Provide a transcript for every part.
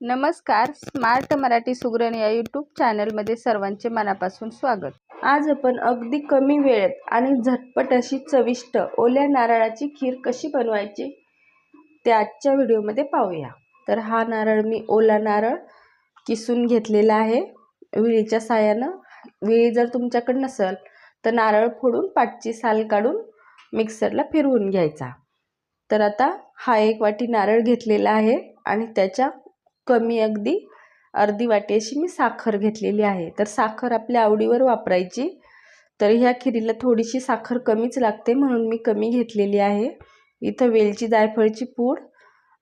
नमस्कार स्मार्ट मराठी सुगरण या यूट्यूब चॅनलमध्ये सर्वांचे मनापासून स्वागत. आज आपण अगदी कमी वेळेत आणि झटपट अशी चविष्ट ओल्या नारळाची खीर कशी बनवायची ते आजच्या व्हिडिओमध्ये पाहूया. तर हा नारळ मी ओला नारळ किसून घेतलेला आहे. विळीच्या साहाय्यानं विळी जर तुमच्याकडे नसेल तर नारळ फोडून पाटची साल काढून मिक्सरला फिरवून घ्यायचा. तर आता हा एक वाटी नारळ घेतलेला आहे आणि त्याच्या कमी अगदी अर्धी वाटी अशी मी साखर घेतलेली आहे. तर साखर आपल्या आवडीवर वापरायची. तर ह्या खिरीला थोडीशी साखर कमीच लागते म्हणून मी कमी घेतलेली आहे. इथं वेलची जायफळची पूड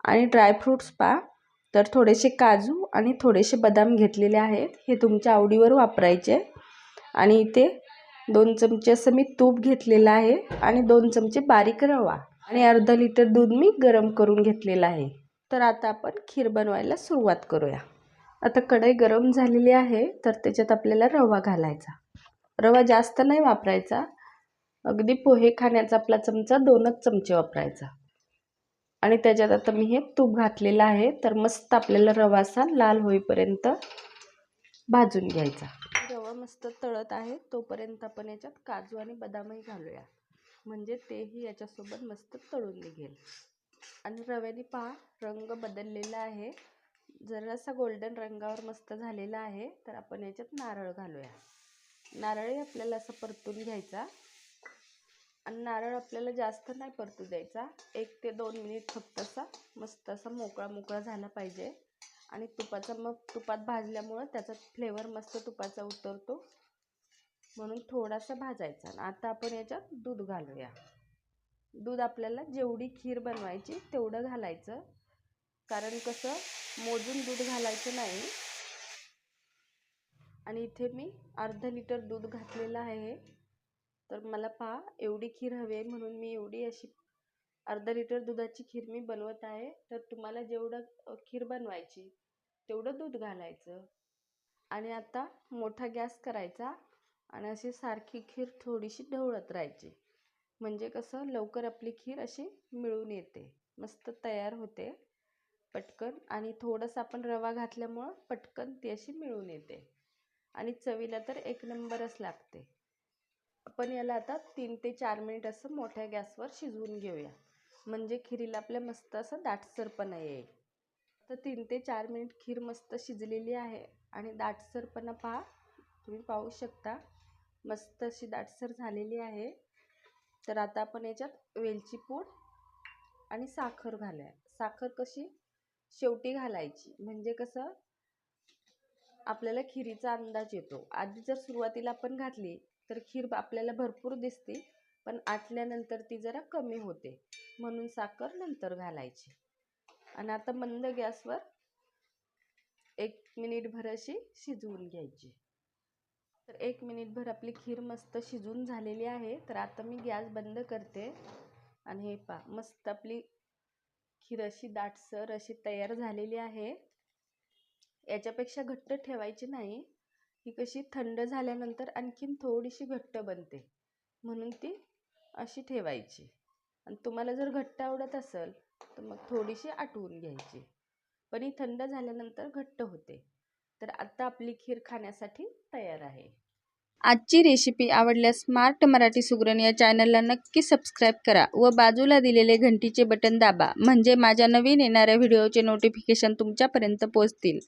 आणि ड्रायफ्रूट्स पा. तर थोडेसे काजू आणि थोडेसे बदाम घेतलेले आहेत. हे तुमच्या आवडीवर वापरायचे. आणि इथे दोन चमचे असं मी तूप घेतलेलं आहे आणि दोन चमचे बारीक रवा आणि अर्धा लिटर दूध मी गरम करून घेतलेलं आहे. तर आता आपण खीर बनवायला सुरुवात करूया. आता कढई गरम झालेली आहे तर त्याच्यात आपल्याला रवा घालायचा. रवा जास्त नाही वापरायचा. अगदी पोहे खाण्याचा आपला चमचा दोनच चमचे वापरायचा. आणि त्याच्यात आता मी हे तूप घातलेलं आहे तर मस्त आपल्याला रवा असा लाल होईपर्यंत भाजून घ्यायचा. रवा मस्त तळत आहे तोपर्यंत आपण याच्यात काजू आणि बदामही घालूया. म्हणजे तेही याच्यासोबत मस्त तळून निघेल. आणि रव्याने पहा रंग बदललेला आहे. जरासा गोल्डन रंगावर मस्त झालेला आहे. तर आपण याच्यात नारळ घालूया. नारळही आपल्याला असं परतून घ्यायचा. आणि नारळ आपल्याला जास्त नाही परतू द्यायचा. एक ते दोन मिनिट फक्त असा मस्त असा मोकळा मोकळा झाला पाहिजे. आणि तुपाचा मग तुपात भाजल्यामुळं त्याचा फ्लेवर मस्त तुपाचा उतरतो. म्हणून थोडासा भाजायचा. आणि आता आपण याच्यात दूध घालूया. दूध आपल्याला जेवढी खीर बनवायची तेवढं घालायचं. कारण कसं मोजून दूध घालायचं नाही. आणि इथे मी अर्धा लिटर दूध घातलेलं आहे. तर मला पहा एवढी खीर हवी आहे म्हणून मी एवढी अशी अर्धा लिटर दुधाची खीर मी बनवत आहे. तर तुम्हाला जेवढं खीर बनवायची तेवढं दूध घालायचं. आणि आता मोठा गॅस करायचा आणि अशी सारखी खीर थोडीशी ढवळत राहायची. म्हणजे कसं लवकर आपली खीर अशी मिळून येते. मस्त तयार होते पटकन आणि थोडंसं आपण रवा घातल्यामुळं पटकन ती अशी मिळून येते. आणि चवीला तर एक नंबरच लागते. आपण याला आता तीन ते चार मिनिट असं मोठ्या गॅसवर शिजवून घेऊया. म्हणजे खिरीला आपल्या मस्त असं दाटसरपणा येईल. तर तीन ते चार मिनिट खीर मस्त शिजलेली आहे आणि दाटसरपणा पहा तुम्ही पाहू शकता. मस्त अशी दाटसर झालेली आहे. तर आता आपण याच्यात वेलची पूड आणि साखर घालूया. साखर कशी? शेवटी घालायची. म्हणजे कसं? आपल्याला खिरीचा अंदाज येतो. आधी जर सुरुवातीला आपण घातली तर खीर आपल्याला भरपूर दिसते पण आटल्यानंतर ती जरा कमी होते. म्हणून साखर नंतर घालायची. आणि आता मंद गॅसवर एक मिनिटभर अशी शिजवून घ्यायची. तर एक मिनिटभर आपली खीर मस्त शिजून झालेली आहे. तर आता मी गॅस बंद करते. आणि हे पा मस्त आपली खीर अशी दाटसर अशी तयार झालेली आहे. याच्यापेक्षा घट्ट ठेवायची नाही. ही कशी थंड झाल्यानंतर आणखीन थोडीशी घट्ट बनते. म्हणून ती अशी ठेवायची. आणि तुम्हाला जर घट्ट आवडत असेल तर मग थोडीशी आटवून घ्यायची. पण ही थंड झाल्यानंतर घट्ट होते. तर आता आपली खीर खाण्यासाठी तयार आहे. आजची रेसिपी आवडल्यास स्मार्ट मराठी सुगरण या चॅनलला नक्की सबस्क्राईब करा व बाजूला दिलेले घंटीचे बटन दाबा म्हणजे माझ्या नवीन येणाऱ्या व्हिडिओचे नोटिफिकेशन तुमच्यापर्यंत पोहोचतील.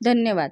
धन्यवाद.